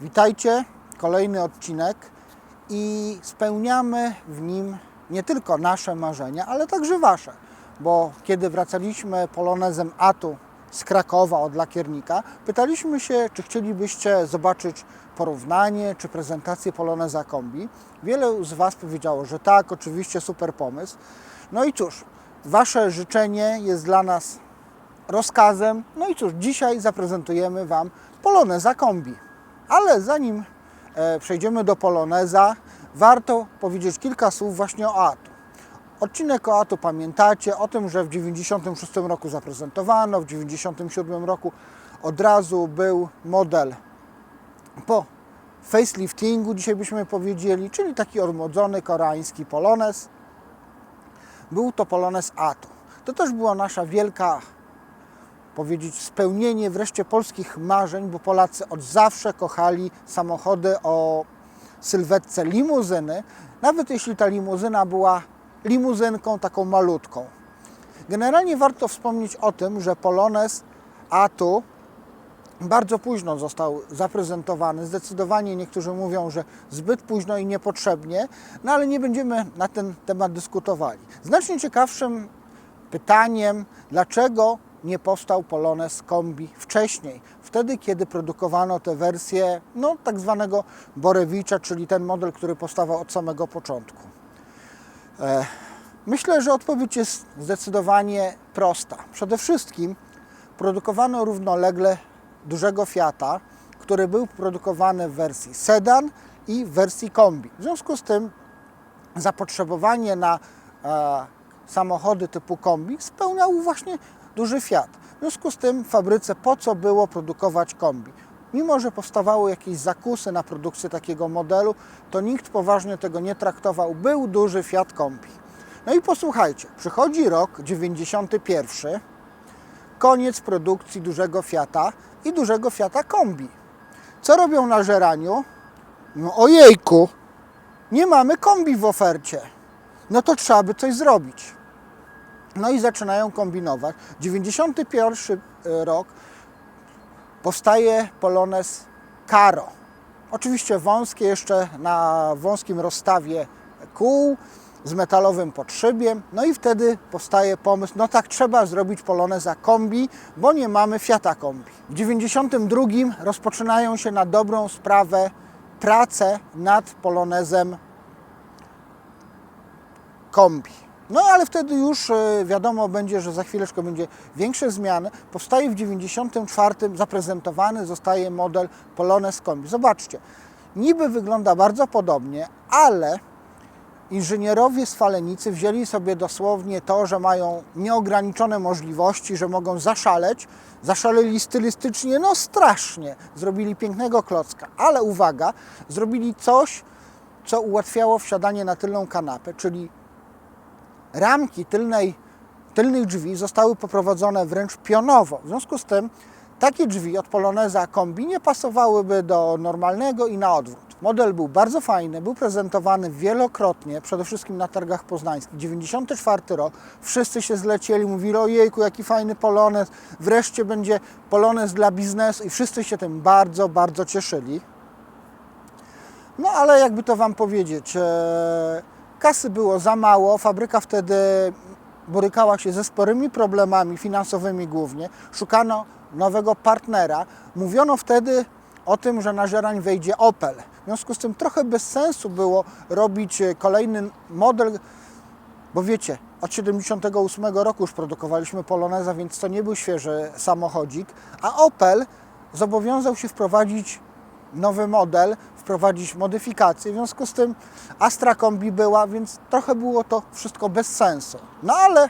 Witajcie, kolejny odcinek i spełniamy w nim nie tylko nasze marzenia, ale także Wasze, bo kiedy wracaliśmy polonezem Atu z Krakowa od lakiernika, pytaliśmy się, czy chcielibyście zobaczyć porównanie czy prezentację poloneza kombi. Wiele z Was powiedziało, że tak, oczywiście super pomysł. No i cóż, Wasze życzenie jest dla nas rozkazem. No i cóż, dzisiaj zaprezentujemy Wam Poloneza Kombi. Ale zanim e, przejdziemy do Poloneza, warto powiedzieć kilka słów właśnie o Atu. Odcinek o Atu pamiętacie, o tym, że w 96 roku zaprezentowano, w 97 roku od razu był model po faceliftingu, dzisiaj byśmy powiedzieli, czyli taki odmłodzony koreański Polonez. Był to Polonez Atu. To też była nasza wielka powiedzieć, spełnienie wreszcie polskich marzeń, bo Polacy od zawsze kochali samochody o sylwetce limuzyny, nawet jeśli ta limuzyna była limuzynką taką malutką. Generalnie warto wspomnieć o tym, że Polonez Atu bardzo późno został zaprezentowany. Zdecydowanie niektórzy mówią, że zbyt późno i niepotrzebnie, no ale nie będziemy na ten temat dyskutowali. Znacznie ciekawszym pytaniem, dlaczego nie powstał Polonez Kombi wcześniej, wtedy kiedy produkowano tę wersję no, tak zwanego Borewicza, czyli ten model, który powstawał od samego początku. E, Myślę, że odpowiedź jest zdecydowanie prosta. Przede wszystkim produkowano równolegle dużego Fiata, który był produkowany w wersji sedan i w wersji kombi. W związku z tym zapotrzebowanie na e, samochody typu kombi spełniał właśnie duży Fiat. W związku z tym fabryce po co było produkować kombi? Mimo, że powstawały jakieś zakusy na produkcję takiego modelu, to nikt poważnie tego nie traktował. Był duży Fiat Kombi. No i posłuchajcie, przychodzi rok 91, koniec produkcji dużego Fiata i dużego Fiata Kombi. Co robią na żeraniu? No ojejku, nie mamy kombi w ofercie. No to trzeba by coś zrobić. No i zaczynają kombinować. 91 rok powstaje Polonez Caro. Oczywiście wąskie jeszcze na wąskim rozstawie kół z metalowym podszybiem. No i wtedy powstaje pomysł, no tak trzeba zrobić Poloneza kombi, bo nie mamy Fiata kombi. W 92 rozpoczynają się na dobrą sprawę prace nad Polonezem kombi. No ale wtedy już e, wiadomo będzie, że za chwileczkę będzie większe zmiany. Powstaje w 94 zaprezentowany zostaje model Polonez kombi. Zobaczcie, niby wygląda bardzo podobnie, ale inżynierowie z Falenicy wzięli sobie dosłownie to, że mają nieograniczone możliwości, że mogą zaszaleć. Zaszaleli stylistycznie, no strasznie. Zrobili pięknego klocka, ale uwaga, zrobili coś, co ułatwiało wsiadanie na tylną kanapę, czyli ramki tylnej, tylnych drzwi zostały poprowadzone wręcz pionowo. W związku z tym takie drzwi od Poloneza kombi nie pasowałyby do normalnego i na odwrót. Model był bardzo fajny, był prezentowany wielokrotnie, przede wszystkim na targach poznańskich. 94 rok, wszyscy się zlecieli, mówili ojejku, jaki fajny Polonez, wreszcie będzie Polonez dla biznesu i wszyscy się tym bardzo, bardzo cieszyli. No ale jakby to Wam powiedzieć, e, kasy było za mało, fabryka wtedy borykała się ze sporymi problemami finansowymi głównie, szukano nowego partnera. Mówiono wtedy o tym, że na żerań wejdzie Opel. W związku z tym trochę bez sensu było robić kolejny model, bo wiecie, od 78 roku już produkowaliśmy Poloneza, więc to nie był świeży samochodzik, a Opel zobowiązał się wprowadzić nowy model, wprowadzić modyfikację. W związku z tym Astra Kombi była, więc trochę było to wszystko bez sensu. No ale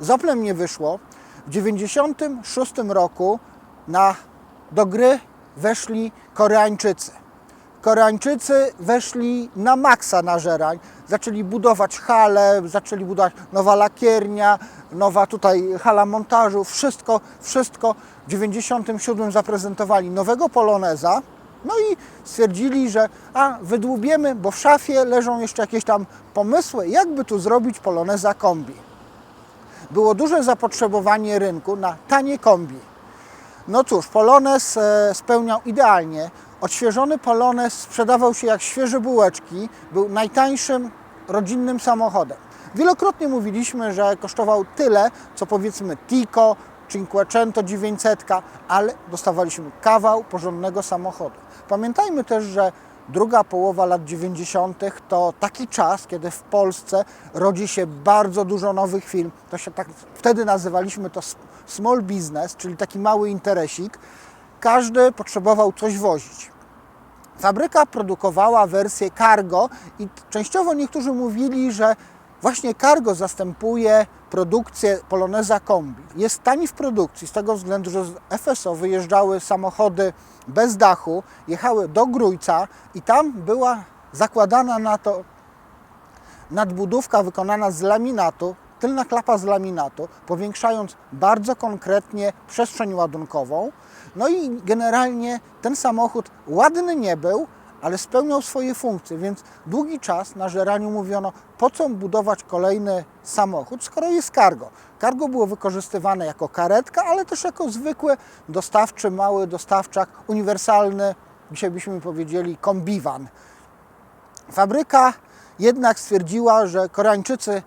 z Oplem nie wyszło. W 96 roku na, do gry weszli Koreańczycy. Koreańczycy weszli na maksa na żerań, zaczęli budować hale, zaczęli budować nowa lakiernia, nowa tutaj hala montażu, wszystko, wszystko. W 97 zaprezentowali nowego Poloneza, no i stwierdzili, że a wydłubiemy, bo w szafie leżą jeszcze jakieś tam pomysły, jakby tu zrobić Poloneza kombi. Było duże zapotrzebowanie rynku na tanie kombi. No cóż, Polonez e, spełniał idealnie Odświeżony Polones sprzedawał się jak świeże bułeczki, był najtańszym rodzinnym samochodem. Wielokrotnie mówiliśmy, że kosztował tyle, co powiedzmy Tico, Cinquecento 900, ale dostawaliśmy kawał porządnego samochodu. Pamiętajmy też, że druga połowa lat 90. to taki czas, kiedy w Polsce rodzi się bardzo dużo nowych firm. To się tak, wtedy nazywaliśmy to small business, czyli taki mały interesik. Każdy potrzebował coś wozić. Fabryka produkowała wersję cargo i częściowo niektórzy mówili, że właśnie cargo zastępuje produkcję Poloneza Kombi. Jest tani w produkcji z tego względu, że z FSO wyjeżdżały samochody bez dachu, jechały do Grójca i tam była zakładana na to nadbudówka wykonana z laminatu, tylna klapa z laminatu, powiększając bardzo konkretnie przestrzeń ładunkową. No i generalnie ten samochód ładny nie był, ale spełniał swoje funkcje, więc długi czas na żeraniu mówiono, po co budować kolejny samochód, skoro jest cargo. Cargo było wykorzystywane jako karetka, ale też jako zwykły dostawczy, mały dostawczak, uniwersalny, dzisiaj byśmy powiedzieli kombiwan. Fabryka jednak stwierdziła, że Koreańczycy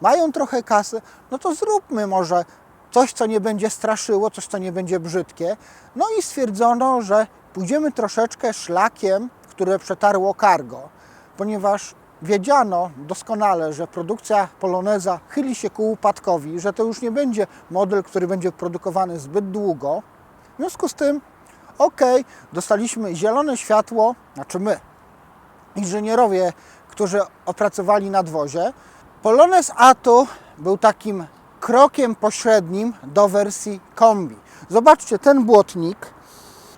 mają trochę kasy, no to zróbmy może coś, co nie będzie straszyło, coś, co nie będzie brzydkie. No i stwierdzono, że pójdziemy troszeczkę szlakiem, które przetarło cargo, ponieważ wiedziano doskonale, że produkcja poloneza chyli się ku upadkowi, że to już nie będzie model, który będzie produkowany zbyt długo. W związku z tym, ok, dostaliśmy zielone światło, znaczy my, inżynierowie, którzy opracowali nadwozie. Polonez Atu był takim krokiem pośrednim do wersji kombi. Zobaczcie, ten błotnik,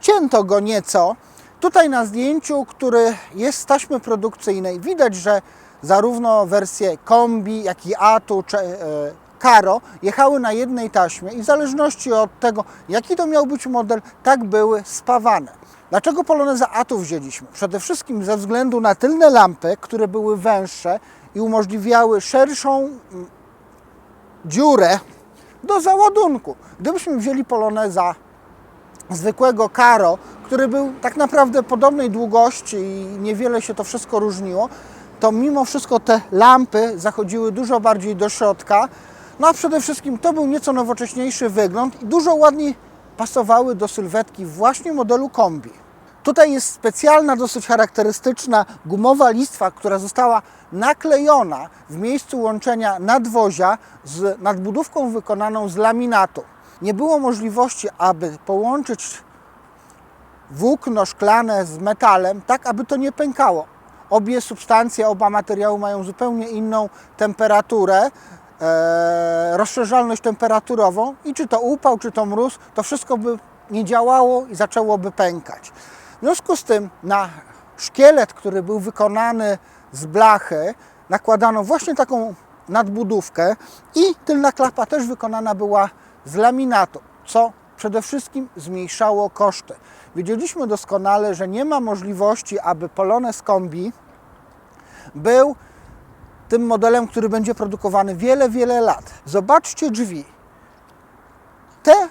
cięto go nieco. Tutaj na zdjęciu, który jest z taśmy produkcyjnej, widać, że zarówno wersje kombi, jak i Atu czy e, Karo jechały na jednej taśmie i w zależności od tego, jaki to miał być model, tak były spawane. Dlaczego Poloneza Atu wzięliśmy? Przede wszystkim ze względu na tylne lampy, które były węższe i umożliwiały szerszą mm, dziurę do załadunku. Gdybyśmy wzięli Poloneza zwykłego Karo, który był tak naprawdę podobnej długości i niewiele się to wszystko różniło, to mimo wszystko te lampy zachodziły dużo bardziej do środka. No a przede wszystkim to był nieco nowocześniejszy wygląd i dużo ładniej pasowały do sylwetki właśnie modelu kombi. Tutaj jest specjalna, dosyć charakterystyczna gumowa listwa, która została naklejona w miejscu łączenia nadwozia z nadbudówką wykonaną z laminatu. Nie było możliwości, aby połączyć włókno szklane z metalem, tak aby to nie pękało. Obie substancje, oba materiały mają zupełnie inną temperaturę, e, rozszerzalność temperaturową i czy to upał, czy to mróz, to wszystko by nie działało i zaczęłoby pękać. W związku z tym na szkielet, który był wykonany z blachy, nakładano właśnie taką nadbudówkę i tylna klapa też wykonana była z laminatu, co przede wszystkim zmniejszało koszty. Wiedzieliśmy doskonale, że nie ma możliwości, aby Polonez Kombi był tym modelem, który będzie produkowany wiele, wiele lat. Zobaczcie drzwi. Te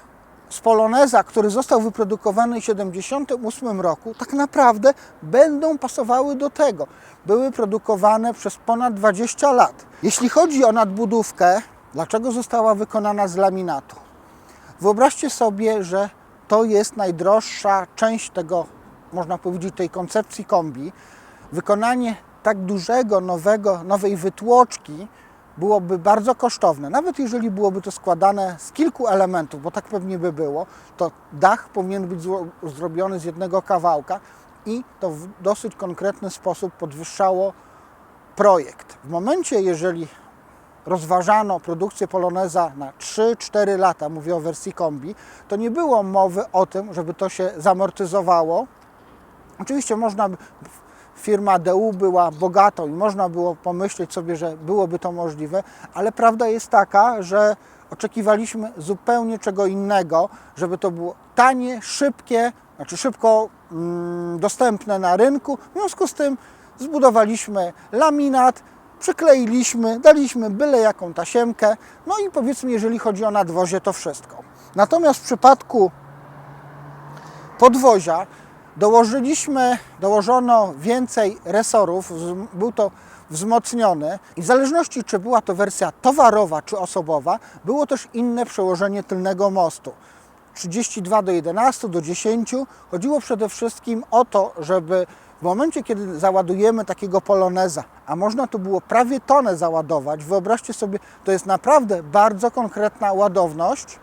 z Poloneza, który został wyprodukowany w 1978 roku, tak naprawdę będą pasowały do tego. Były produkowane przez ponad 20 lat. Jeśli chodzi o nadbudówkę, dlaczego została wykonana z laminatu? Wyobraźcie sobie, że to jest najdroższa część tego, można powiedzieć, tej koncepcji kombi. Wykonanie tak dużego, nowego, nowej wytłoczki byłoby bardzo kosztowne. Nawet jeżeli byłoby to składane z kilku elementów, bo tak pewnie by było, to dach powinien być zrobiony z jednego kawałka i to w dosyć konkretny sposób podwyższało projekt. W momencie, jeżeli rozważano produkcję Poloneza na 3-4 lata, mówię o wersji kombi, to nie było mowy o tym, żeby to się zamortyzowało. Oczywiście można firma DU była bogatą i można było pomyśleć sobie, że byłoby to możliwe, ale prawda jest taka, że oczekiwaliśmy zupełnie czego innego, żeby to było tanie, szybkie, znaczy szybko mm, dostępne na rynku. W związku z tym zbudowaliśmy laminat, przykleiliśmy, daliśmy byle jaką tasiemkę, no i powiedzmy, jeżeli chodzi o nadwozie, to wszystko. Natomiast w przypadku podwozia Dołożyliśmy, dołożono więcej resorów, był to wzmocniony i w zależności czy była to wersja towarowa czy osobowa, było też inne przełożenie tylnego mostu. 32 do 11 do 10. Chodziło przede wszystkim o to, żeby w momencie, kiedy załadujemy takiego poloneza, a można tu było prawie tonę załadować, wyobraźcie sobie, to jest naprawdę bardzo konkretna ładowność.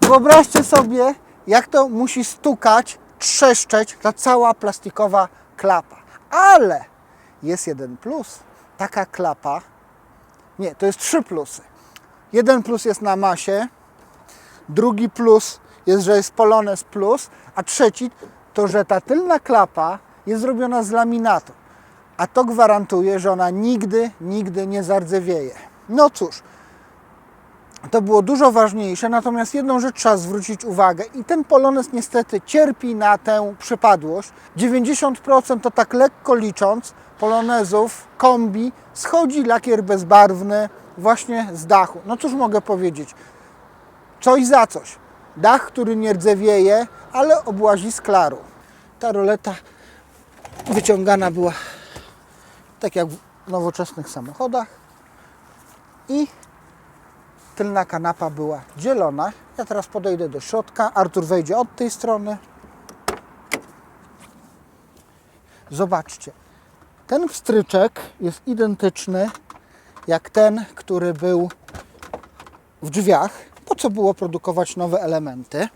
Wyobraźcie sobie, jak to musi stukać, trzeszczeć ta cała plastikowa klapa. Ale jest jeden plus. Taka klapa, nie, to jest trzy plusy. Jeden plus jest na masie, drugi plus jest, że jest Polones plus, a trzeci to, że ta tylna klapa jest zrobiona z laminatu. A to gwarantuje, że ona nigdy, nigdy nie zardzewieje. No cóż, to było dużo ważniejsze, natomiast jedną rzecz trzeba zwrócić uwagę i ten Polones niestety cierpi na tę przypadłość. 90% to tak lekko licząc Polonezów, kombi, schodzi lakier bezbarwny właśnie z dachu. No cóż mogę powiedzieć, coś za coś. Dach, który nie rdzewieje, ale obłazi z klaru. Ta roleta wyciągana była tak jak w nowoczesnych samochodach i tylna kanapa była dzielona. Ja teraz podejdę do środka. Artur wejdzie od tej strony. Zobaczcie. Ten wstryczek jest identyczny jak ten, który był w drzwiach. Po co było produkować nowe elementy?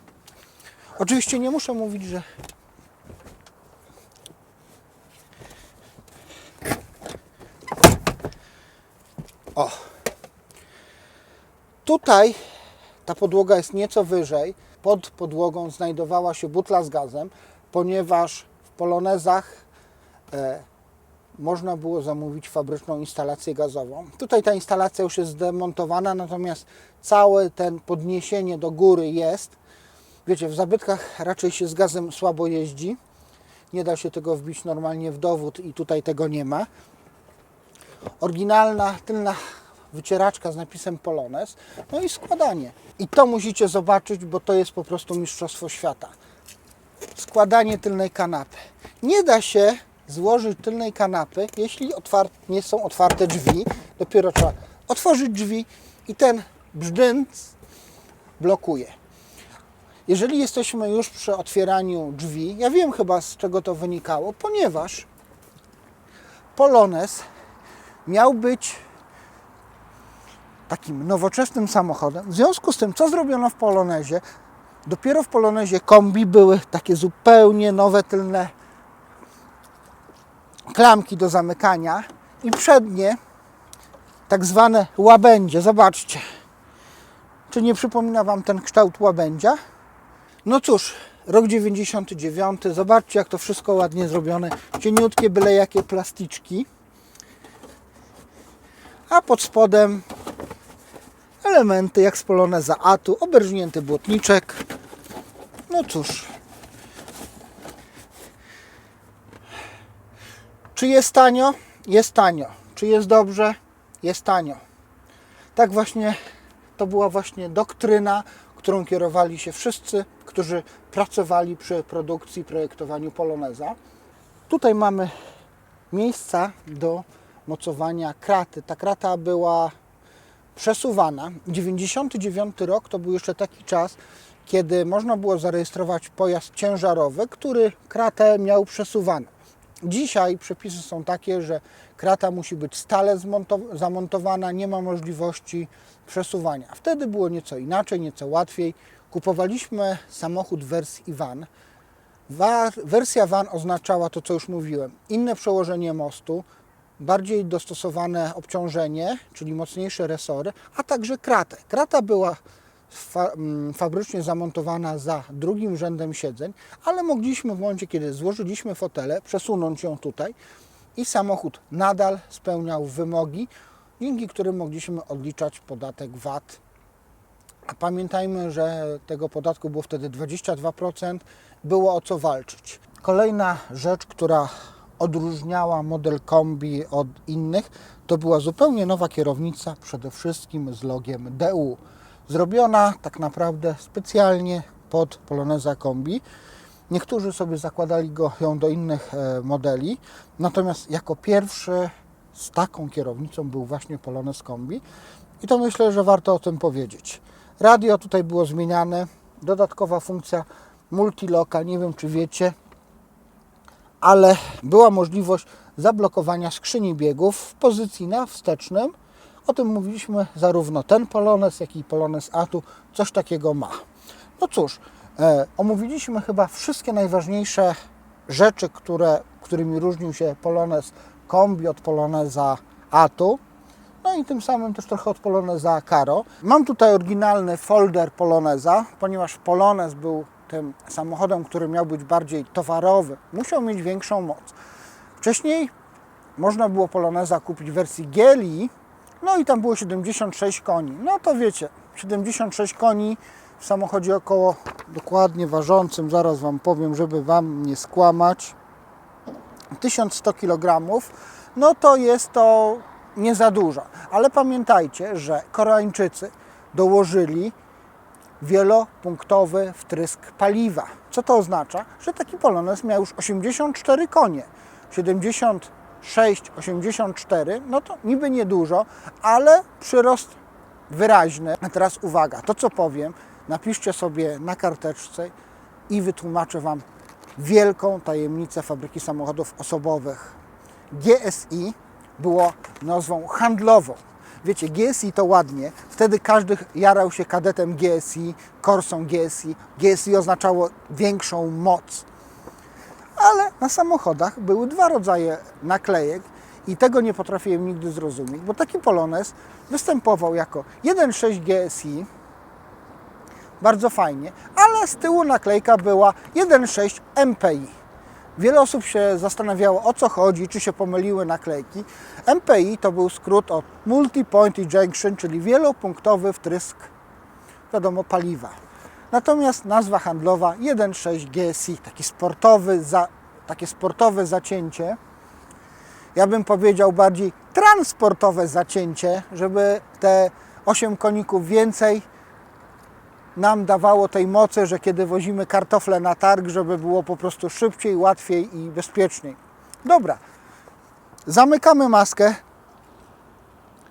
Oczywiście nie muszę mówić, że o, Tutaj ta podłoga jest nieco wyżej. Pod podłogą znajdowała się butla z gazem, ponieważ w polonezach e, można było zamówić fabryczną instalację gazową. Tutaj ta instalacja już jest zdemontowana, natomiast całe ten podniesienie do góry jest. Wiecie, w zabytkach raczej się z gazem słabo jeździ. Nie da się tego wbić normalnie w dowód i tutaj tego nie ma. Oryginalna tylna wycieraczka z napisem Polones, no i składanie. I to musicie zobaczyć, bo to jest po prostu mistrzostwo świata. Składanie tylnej kanapy. Nie da się złożyć tylnej kanapy, jeśli nie są otwarte drzwi. Dopiero trzeba otworzyć drzwi i ten brzdęc blokuje. Jeżeli jesteśmy już przy otwieraniu drzwi, ja wiem chyba z czego to wynikało, ponieważ Polones miał być takim nowoczesnym samochodem. W związku z tym, co zrobiono w Polonezie? Dopiero w Polonezie kombi były takie zupełnie nowe tylne klamki do zamykania i przednie tak zwane łabędzie. Zobaczcie. Czy nie przypomina Wam ten kształt łabędzia? No cóż, rok 99. Zobaczcie, jak to wszystko ładnie zrobione. Cieniutkie, byle jakie plasticzki. A pod spodem elementy jak z Poloneza Atu, oberżnięty błotniczek. No cóż. Czy jest tanio? Jest tanio. Czy jest dobrze? Jest tanio. Tak właśnie to była właśnie doktryna, którą kierowali się wszyscy, którzy pracowali przy produkcji, projektowaniu Poloneza. Tutaj mamy miejsca do mocowania kraty. Ta krata była przesuwana. 99 rok to był jeszcze taki czas, kiedy można było zarejestrować pojazd ciężarowy, który kratę miał przesuwaną. Dzisiaj przepisy są takie, że krata musi być stale zamontowana, nie ma możliwości przesuwania. Wtedy było nieco inaczej, nieco łatwiej. Kupowaliśmy samochód wersji van. Wersja van oznaczała to, co już mówiłem, inne przełożenie mostu, bardziej dostosowane obciążenie, czyli mocniejsze resory, a także kratę. Krata była fa mm, fabrycznie zamontowana za drugim rzędem siedzeń, ale mogliśmy w momencie, kiedy złożyliśmy fotele, przesunąć ją tutaj i samochód nadal spełniał wymogi, dzięki którym mogliśmy odliczać podatek VAT a pamiętajmy, że tego podatku było wtedy 22%, było o co walczyć. Kolejna rzecz, która odróżniała model kombi od innych, to była zupełnie nowa kierownica, przede wszystkim z logiem DU. Zrobiona tak naprawdę specjalnie pod Poloneza kombi. Niektórzy sobie zakładali go ją do innych e, modeli, natomiast jako pierwszy z taką kierownicą był właśnie Polones Kombi i to myślę, że warto o tym powiedzieć. Radio tutaj było zmieniane, dodatkowa funkcja multiloka, nie wiem czy wiecie, ale była możliwość zablokowania skrzyni biegów w pozycji na wstecznym. O tym mówiliśmy zarówno ten Polones, jak i Polones Atu coś takiego ma. No cóż, e, omówiliśmy chyba wszystkie najważniejsze rzeczy, które, którymi różnił się Polones Kombi od Poloneza Atu. No i tym samym też trochę od Poloneza Caro. Mam tutaj oryginalny folder Poloneza, ponieważ Polonez był tym samochodem, który miał być bardziej towarowy. Musiał mieć większą moc. Wcześniej można było Poloneza kupić w wersji GLI, no i tam było 76 koni. No to wiecie, 76 koni w samochodzie około dokładnie ważącym, zaraz Wam powiem, żeby Wam nie skłamać, 1100 kg, no to jest to nie za dużo. Ale pamiętajcie, że Koreańczycy dołożyli wielopunktowy wtrysk paliwa. Co to oznacza? Że taki Polones miał już 84 konie. 76, 84, no to niby niedużo, ale przyrost wyraźny. A teraz uwaga, to co powiem, napiszcie sobie na karteczce i wytłumaczę Wam wielką tajemnicę fabryki samochodów osobowych. GSI było nazwą handlową. Wiecie, GSI to ładnie. Wtedy każdy jarał się kadetem GSI, Corsą GSI. GSI oznaczało większą moc. Ale na samochodach były dwa rodzaje naklejek i tego nie potrafiłem nigdy zrozumieć, bo taki Polones występował jako 1.6 GSI, bardzo fajnie, ale z tyłu naklejka była 1.6 MPI. Wiele osób się zastanawiało o co chodzi, czy się pomyliły naklejki. MPI to był skrót od Multi-Point Injection, czyli wielopunktowy wtrysk, wiadomo, paliwa. Natomiast nazwa handlowa 1.6 GSI, taki sportowy, za, takie sportowe zacięcie, ja bym powiedział bardziej transportowe zacięcie, żeby te 8 koników więcej nam dawało tej mocy, że kiedy wozimy kartofle na targ, żeby było po prostu szybciej, łatwiej i bezpieczniej. Dobra, zamykamy maskę.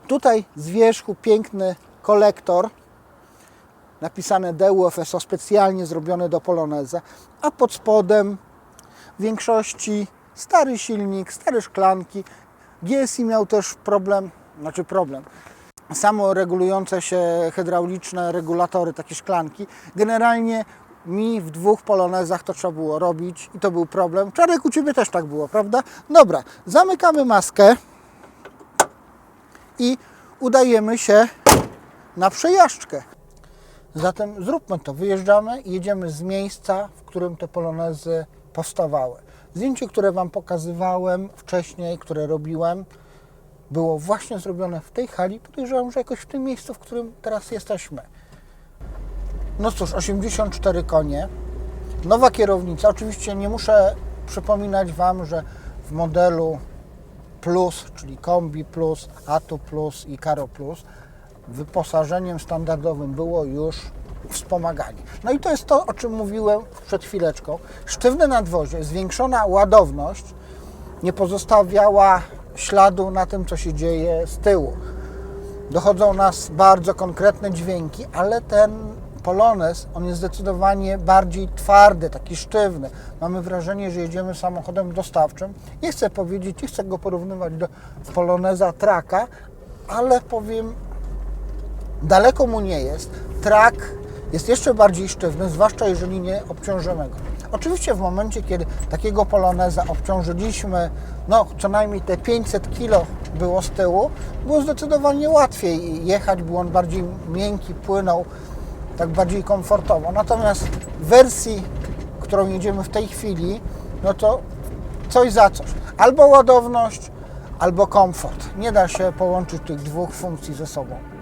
Tutaj z wierzchu piękny kolektor napisane DUFSO, specjalnie zrobione do Poloneza, a pod spodem większości stary silnik, stare szklanki. GSI miał też problem, znaczy problem, samo regulujące się hydrauliczne regulatory, takie szklanki. Generalnie mi w dwóch polonezach to trzeba było robić i to był problem. Czarek u Ciebie też tak było, prawda? Dobra, zamykamy maskę i udajemy się na przejażdżkę. Zatem zróbmy to. Wyjeżdżamy i jedziemy z miejsca, w którym te polonezy powstawały. Zdjęcie, które Wam pokazywałem wcześniej, które robiłem, było właśnie zrobione w tej hali. Podejrzewam, że jakoś w tym miejscu, w którym teraz jesteśmy. No cóż, 84 konie. Nowa kierownica. Oczywiście nie muszę przypominać Wam, że w modelu Plus, czyli Kombi Plus, Atu Plus i Caro Plus, wyposażeniem standardowym było już wspomaganie. No i to jest to, o czym mówiłem przed chwileczką. Sztywne nadwozie, zwiększona ładowność nie pozostawiała śladu na tym, co się dzieje z tyłu. Dochodzą nas bardzo konkretne dźwięki, ale ten Polones, on jest zdecydowanie bardziej twardy, taki sztywny. Mamy wrażenie, że jedziemy samochodem dostawczym. Nie chcę powiedzieć, nie chcę go porównywać do Poloneza Traka, ale powiem, daleko mu nie jest. Trak jest jeszcze bardziej sztywny, zwłaszcza jeżeli nie obciążymy go. Oczywiście w momencie, kiedy takiego poloneza obciążyliśmy, no co najmniej te 500 kg było z tyłu, było zdecydowanie łatwiej jechać, był on bardziej miękki, płynął, tak bardziej komfortowo. Natomiast w wersji, którą jedziemy w tej chwili, no to coś za coś. Albo ładowność, albo komfort. Nie da się połączyć tych dwóch funkcji ze sobą.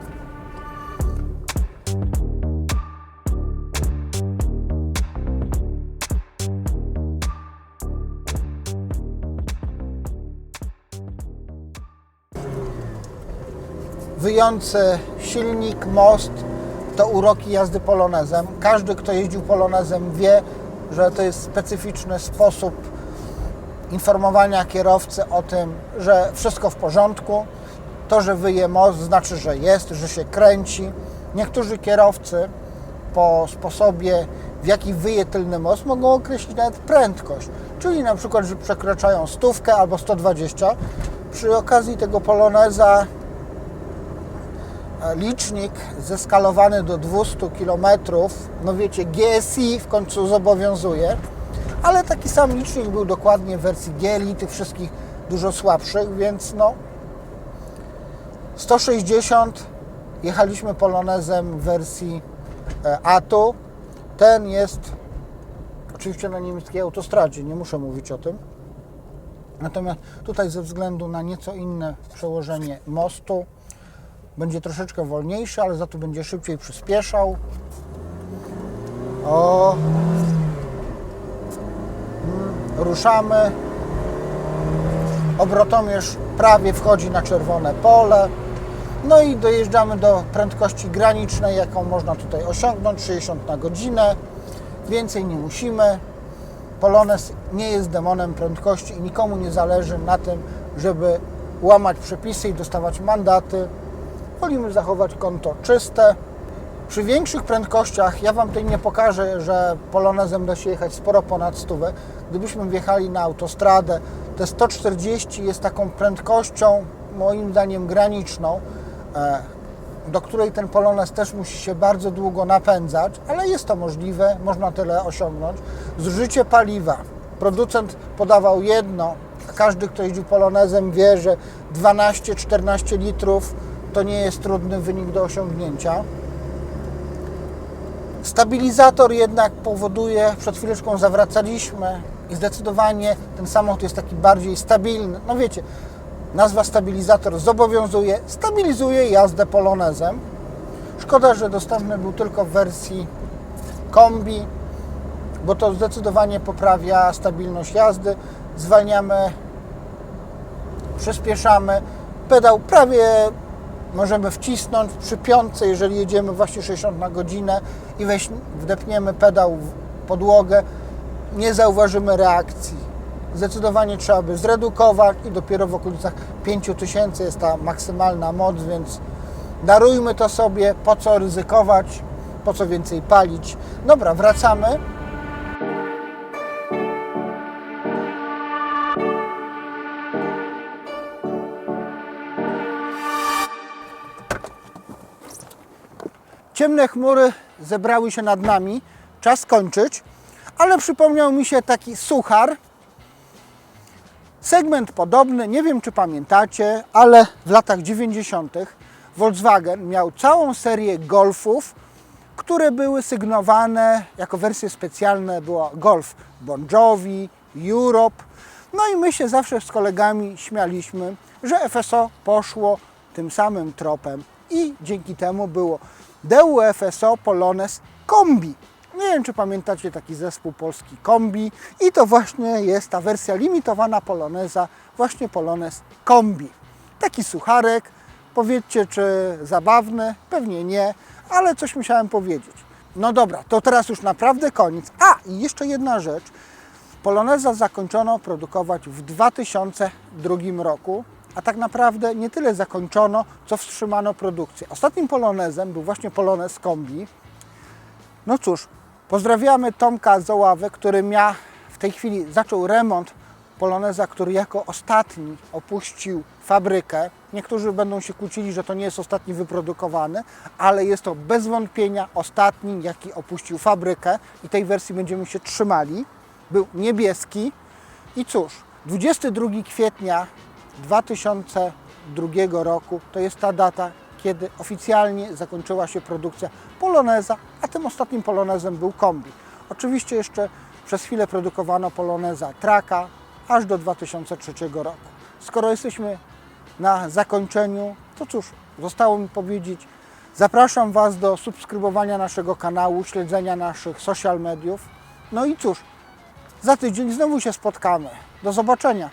Wyjący silnik, most to uroki jazdy polonezem. Każdy, kto jeździł polonezem wie, że to jest specyficzny sposób informowania kierowcy o tym, że wszystko w porządku. To, że wyje most, znaczy, że jest, że się kręci. Niektórzy kierowcy po sposobie, w jaki wyje tylny most, mogą określić nawet prędkość. Czyli na przykład, że przekraczają stówkę albo 120. Przy okazji tego poloneza licznik zeskalowany do 200 km, no wiecie, GSI w końcu zobowiązuje, ale taki sam licznik był dokładnie w wersji GLI, tych wszystkich dużo słabszych, więc no 160 jechaliśmy polonezem w wersji e, ATU. Ten jest oczywiście na niemieckiej autostradzie, nie muszę mówić o tym. Natomiast tutaj ze względu na nieco inne przełożenie mostu będzie troszeczkę wolniejszy, ale za to będzie szybciej przyspieszał. O! Mm, Ruszamy. Obrotomierz prawie wchodzi na czerwone pole. No i dojeżdżamy do prędkości granicznej, jaką można tutaj osiągnąć, 60 na godzinę. Więcej nie musimy. Polones nie jest demonem prędkości i nikomu nie zależy na tym, żeby łamać przepisy i dostawać mandaty. Wolimy zachować konto czyste. Przy większych prędkościach, ja Wam tutaj nie pokażę, że polonezem da się jechać sporo ponad stówę. Gdybyśmy wjechali na autostradę, te 140 jest taką prędkością, moim zdaniem, graniczną, e, do której ten polonez też musi się bardzo długo napędzać, ale jest to możliwe, można tyle osiągnąć. Zużycie paliwa. Producent podawał jedno, każdy, kto jeździł polonezem wie, że 12-14 litrów to nie jest trudny wynik do osiągnięcia. Stabilizator jednak powoduje, przed chwileczką zawracaliśmy i zdecydowanie ten samochód jest taki bardziej stabilny. No wiecie, nazwa stabilizator zobowiązuje, stabilizuje jazdę polonezem. Szkoda, że dostępny był tylko w wersji kombi, bo to zdecydowanie poprawia stabilność jazdy. Zwalniamy, przyspieszamy. Pedał prawie możemy wcisnąć przy piątce, jeżeli jedziemy właśnie 60 na godzinę i weź, wdepniemy pedał w podłogę, nie zauważymy reakcji. Zdecydowanie trzeba by zredukować i dopiero w okolicach 5000 jest ta maksymalna moc, więc darujmy to sobie, po co ryzykować, po co więcej palić. Dobra, wracamy. Ciemne chmury zebrały się nad nami. Czas kończyć, ale przypomniał mi się taki suchar. Segment podobny, nie wiem czy pamiętacie, ale w latach 90. Volkswagen miał całą serię Golfów, które były sygnowane jako wersje specjalne. Była Golf Bon Jovi, Europe. No i my się zawsze z kolegami śmialiśmy, że FSO poszło tym samym tropem i dzięki temu było DU FSO Polones Kombi. Nie wiem, czy pamiętacie taki zespół polski Kombi i to właśnie jest ta wersja limitowana Poloneza, właśnie Polones Kombi. Taki sucharek, powiedzcie, czy zabawny? Pewnie nie, ale coś musiałem powiedzieć. No dobra, to teraz już naprawdę koniec. A, i jeszcze jedna rzecz. Poloneza zakończono produkować w 2002 roku, a tak naprawdę nie tyle zakończono, co wstrzymano produkcję. Ostatnim Polonezem był właśnie Polonez Kombi. No cóż, pozdrawiamy Tomka z Oławy, który miał w tej chwili zaczął remont Poloneza, który jako ostatni opuścił fabrykę. Niektórzy będą się kłócili, że to nie jest ostatni wyprodukowany, ale jest to bez wątpienia ostatni, jaki opuścił fabrykę i tej wersji będziemy się trzymali. Był niebieski i cóż, 22 kwietnia 2002 roku to jest ta data, kiedy oficjalnie zakończyła się produkcja Poloneza, a tym ostatnim Polonezem był Kombi. Oczywiście jeszcze przez chwilę produkowano Poloneza Traka, aż do 2003 roku. Skoro jesteśmy na zakończeniu, to cóż, zostało mi powiedzieć, zapraszam Was do subskrybowania naszego kanału, śledzenia naszych social mediów. No i cóż, za tydzień znowu się spotkamy. Do zobaczenia.